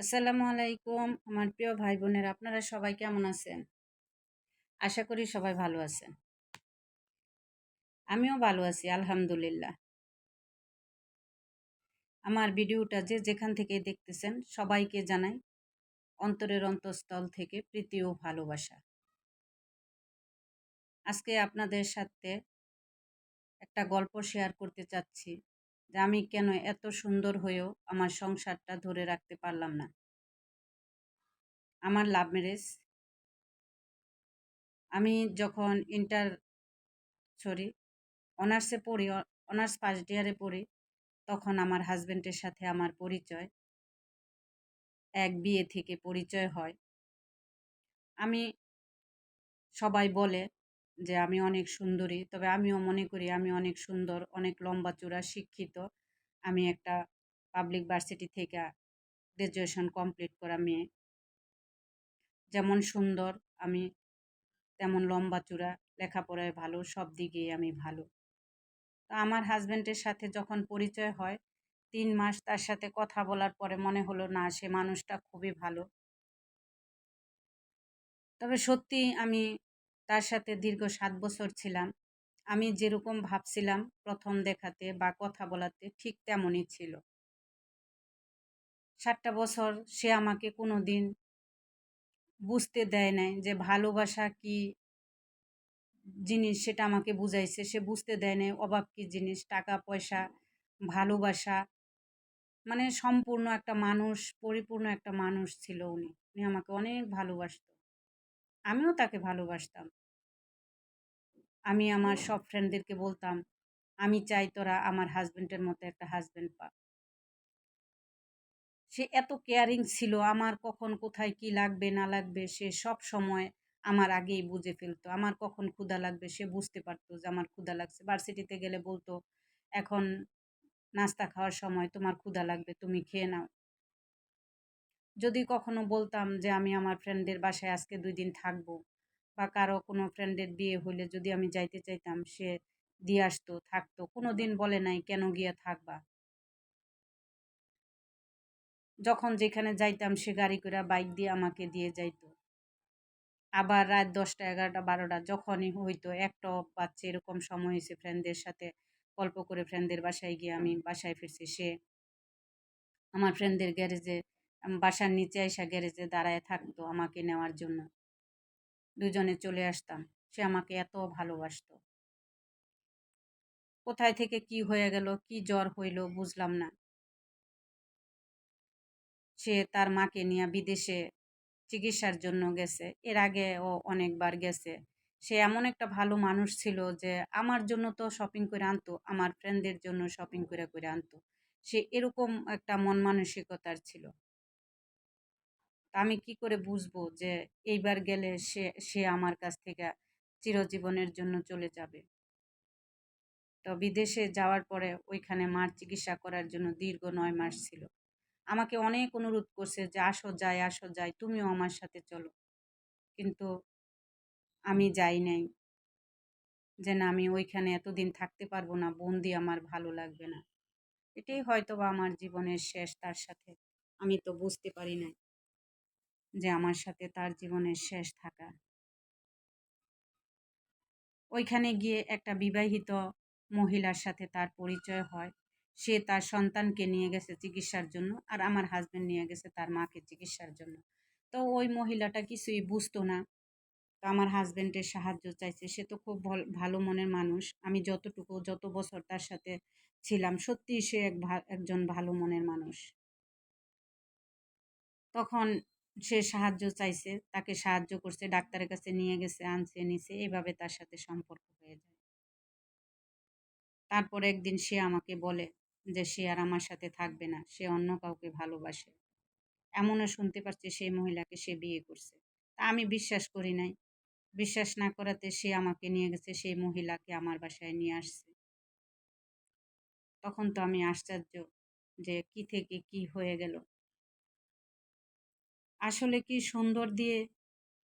আসসালামু আলাইকুম। আমার প্রিয় ভাই বোনের আপনারা সবাই কেমন আছেন? আশা করি সবাই ভালো আছেন। আমিও ভালো আছি, আলহামদুলিল্লাহ। আমার ভিডিওটা যে যেখান থেকে দেখতেছেন, সবাইকে জানাই অন্তরের অন্তঃস্থল থেকে প্রীতি ও ভালোবাসা। আজকে আপনাদের সাথে একটা গল্প শেয়ার করতে চাচ্ছি। যে আমি কেন এত সুন্দর হয়েও আমার সংসারটা ধরে রাখতে পারলাম না। আমার লাভ ম্যারেজ আমি যখন ইন্টার সরি অনার্সে পড়ি অনার্স ফার্স্ট ইয়ারে পড়ি, তখন আমার হাজব্যান্ডের সাথে আমার পরিচয়, এক বিয়ে থেকে পরিচয় হয়। আমি সবাই বলে যে আমি অনেক সুন্দরী। তবে আমিও মনে করি আমি অনেক সুন্দর, অনেক লম্বা চূড়া, শিক্ষিত। আমি একটা পাবলিক ভার্সিটি থেকে গ্র্যাজুয়েশন কমপ্লিট করা মেয়ে। যেমন সুন্দর, আমি তেমন লম্বা চূড়া, লেখাপড়ায় ভালো, সব দিকেই আমি ভালো। তো আমার হাজব্যান্ডের সাথে যখন পরিচয় হয়, তিন মাস তার সাথে কথা বলার পরে মনে হলো, না, সে মানুষটা খুবই ভালো। তবে সত্যি আমি তার সাথে দীর্ঘ সাত বছর ছিলাম। আমি যেরকম ভাবছিলাম প্রথম দেখাতে বা কথা বলাতে ঠিক তেমনই ছিল। সাতটা বছর সে আমাকে কোনো দিন বুঝতে দেয় নাই যে ভালোবাসা কি জিনিস সেটা আমাকে বুঝাইছে। সে বুঝতে দেয় নাই অভাব কি জিনিস, টাকা, পয়সা, ভালোবাসা। মানে সম্পূর্ণ একটা মানুষ, পরিপূর্ণ একটা মানুষ ছিল উনি। উনি আমাকে অনেক ভালোবাসত। আমিও তাকে ভালোবাসতাম। আমি আমার সব ফ্রেন্ডদেরকে বলতাম, আমি চাই তোরা আমার হাজব্যান্ডের মতো একটা হাজব্যান্ড পা সে এত কেয়ারিং ছিল, আমার কখন কোথায় কি লাগবে, না লাগবে, সে সব সময় আমার আগেই বুঝে ফেলতো। আমার কখন ক্ষুধা লাগবে, সে বুঝতে পারতো যে আমার ক্ষুধা লাগছে। ভার্সিটিতে গেলে বলতো, এখন নাস্তা খাওয়ার সময় তোমার ক্ষুধা লাগবে, তুমি খেয়ে নাও। যদি কখনো বলতাম যে আমি আমার ফ্রেন্ডদের বাসায় আজকে দুই দিন থাকব বা কারও কোনো ফ্রেন্ডের বিয়ে হলে যদি আমি যাইতে চাইতাম, সে দিয়ে আসতো, থাকতো। কোনো দিন বলে নাই, কেন গিয়ে থাকবা? যখন যেখানে যাইতাম, সে গাড়ি করে বাইক দিয়ে আমাকে দিয়ে যাইতো। আবার রাত দশটা, এগারোটা, বারোটা, যখনই হইতো, একটা বাচ্চা এরকম সময় হয়েছে ফ্রেন্ডদের সাথে। গল্প করে ফ্রেন্ডদের বাসায় গিয়ে আমি বাসায় ফিরছি। সে আমার ফ্রেন্ডদের গ্যারেজে বাসার নিচে এসা গ্যারেজে দাঁড়ায় থাকতো আমাকে নেওয়ার জন্য। দুজনে চলে আসতাম। সে আমাকে এত ভালোবাসতো। কোথায় থেকে কি হয়ে গেল, কি জ্বর হইল বুঝলাম না। সে তার মাকে নিয়ে বিদেশে চিকিৎসার জন্য গেছে। এর আগে ও অনেকবার গেছে। সে এমন একটা ভালো মানুষ ছিল যে, আমার জন্য তো শপিং করে আনতো, আমার ফ্রেন্ডদের জন্য শপিং করে করে আনতো। সে এরকম একটা মন মানসিকতার ছিল। আমি কি করে বুঝব যে এইবার গেলে সে সে আমার কাছ থেকে চিরজীবনের জন্য চলে যাবে? তো বিদেশে যাওয়ার পরে ওইখানে মার চিকিৎসা করার জন্য দীর্ঘ নয় মাস ছিল। আমাকে অনেক অনুরোধ করছে যে, আসো যাই আসো যাই, তুমিও আমার সাথে চলো। কিন্তু আমি যাই নাই। যে না, আমি ওইখানে এতদিন থাকতে পারব না, বন্দি আমার ভালো লাগবে না। এটাই হয়তো বা আমার জীবনের শেষ, তার সাথে। আমি তো বুঝতে পারি নাই। যে আমার সাথে তার জীবনের শেষ থাকা। ওইখানে গিয়ে একটা বিবাহিত মহিলার সাথে তার পরিচয় হয়। সে তার সন্তানকে নিয়ে গেছে চিকিৎসার জন্য আর আমার হাজব্যান্ড নিয়ে গেছে তার মাকে চিকিৎসার জন্য। তো ওই মহিলাটা কিছুই বুঝতো না। তো আমার হাজব্যান্ডের সাহায্য চাইছে। সে তো খুব ভালো মনের মানুষ। আমি যতটুকু, যত বছর তার সাথে ছিলাম সত্যি সে এক একজন ভালো মনের মানুষ। তখন সে সাহায্য চাইছে, তাকে সাহায্য করছে, ডাক্তারের কাছে নিয়ে গেছে, আনছে, নিছে এইভাবে তার সাথে সম্পর্ক হয়ে যায়। তারপর একদিন সে আমাকে বলে যে, সে আর আমার সাথে থাকবে না, সে অন্য কাউকে ভালোবাসে। এমনও শুনতে পারছি সেই মহিলাকে সে বিয়ে করছে। তা আমি বিশ্বাস করি নাই। বিশ্বাস না করাতে সে আমাকে নিয়ে গেছে, সেই মহিলাকে আমার বাসায় নিয়ে আসছে। তখন তো আমি আশ্চর্য যে, কি থেকে কি হয়ে গেল? আসলে কি সুন্দর দিয়ে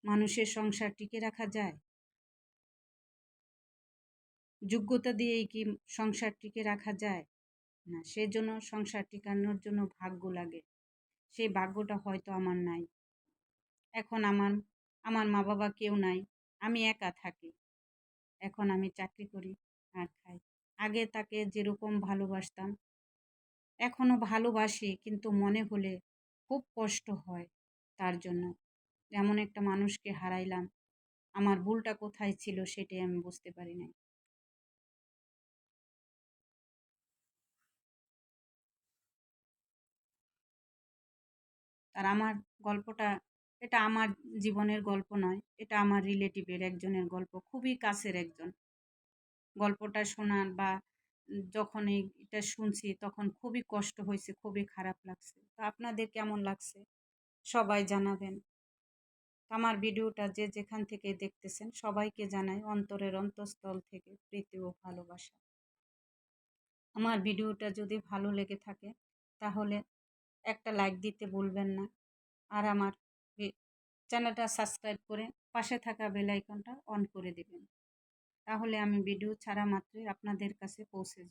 মানুষের সংসার টিকে রাখা যায়? যোগ্যতা দিয়েই কি সংসার টিকে রাখা যায়? না, সেজন্য সংসার টিকানোর জন্য ভাগ্য লাগে। সেই ভাগ্যটা হয়তো আমার নাই। এখন আমার আমার মা বাবা কেউ নাই। আমি একা থাকি। এখন আমি চাকরি করি, আর খাই। আগে তাকে যেরকম ভালোবাসতাম এখনও ভালোবাসি, কিন্তু মনে হলে খুব কষ্ট হয়। তার জন্য। এমন একটা মানুষকে হারাইলাম। আমার ভুলটা কোথায় ছিল সেটাই আমি বুঝতে পারি নাই। আর আমার গল্পটা, এটা আমার জীবনের গল্প নয়, এটা আমার রিলেটিভের একজনের গল্প, খুবই কাছের একজন। গল্পটা শোনার বা যখন এটা শুনছি তখন খুবই কষ্ট হয়েছে, খুবই খারাপ লাগছে। তো আপনাদের কেমন লাগছে? সবাই জানাবেন। আমার ভিডিওটা যে যেখান থেকে দেখতেছেন, সবাইকে জানাই অন্তরের অন্তঃস্থল থেকে প্রীতি ও ভালোবাসা। আমার ভিডিওটা যদি ভালো লেগে থাকে, তাহলে একটা লাইক দিতে ভুলবেন না। আর আমার চ্যানেলটা সাবস্ক্রাইব করে পাশে থাকা বেল আইকনটা অন করে দেবেন। তাহলে আমি ভিডিও ছাড়া মাত্রই আপনাদের কাছে পৌঁছে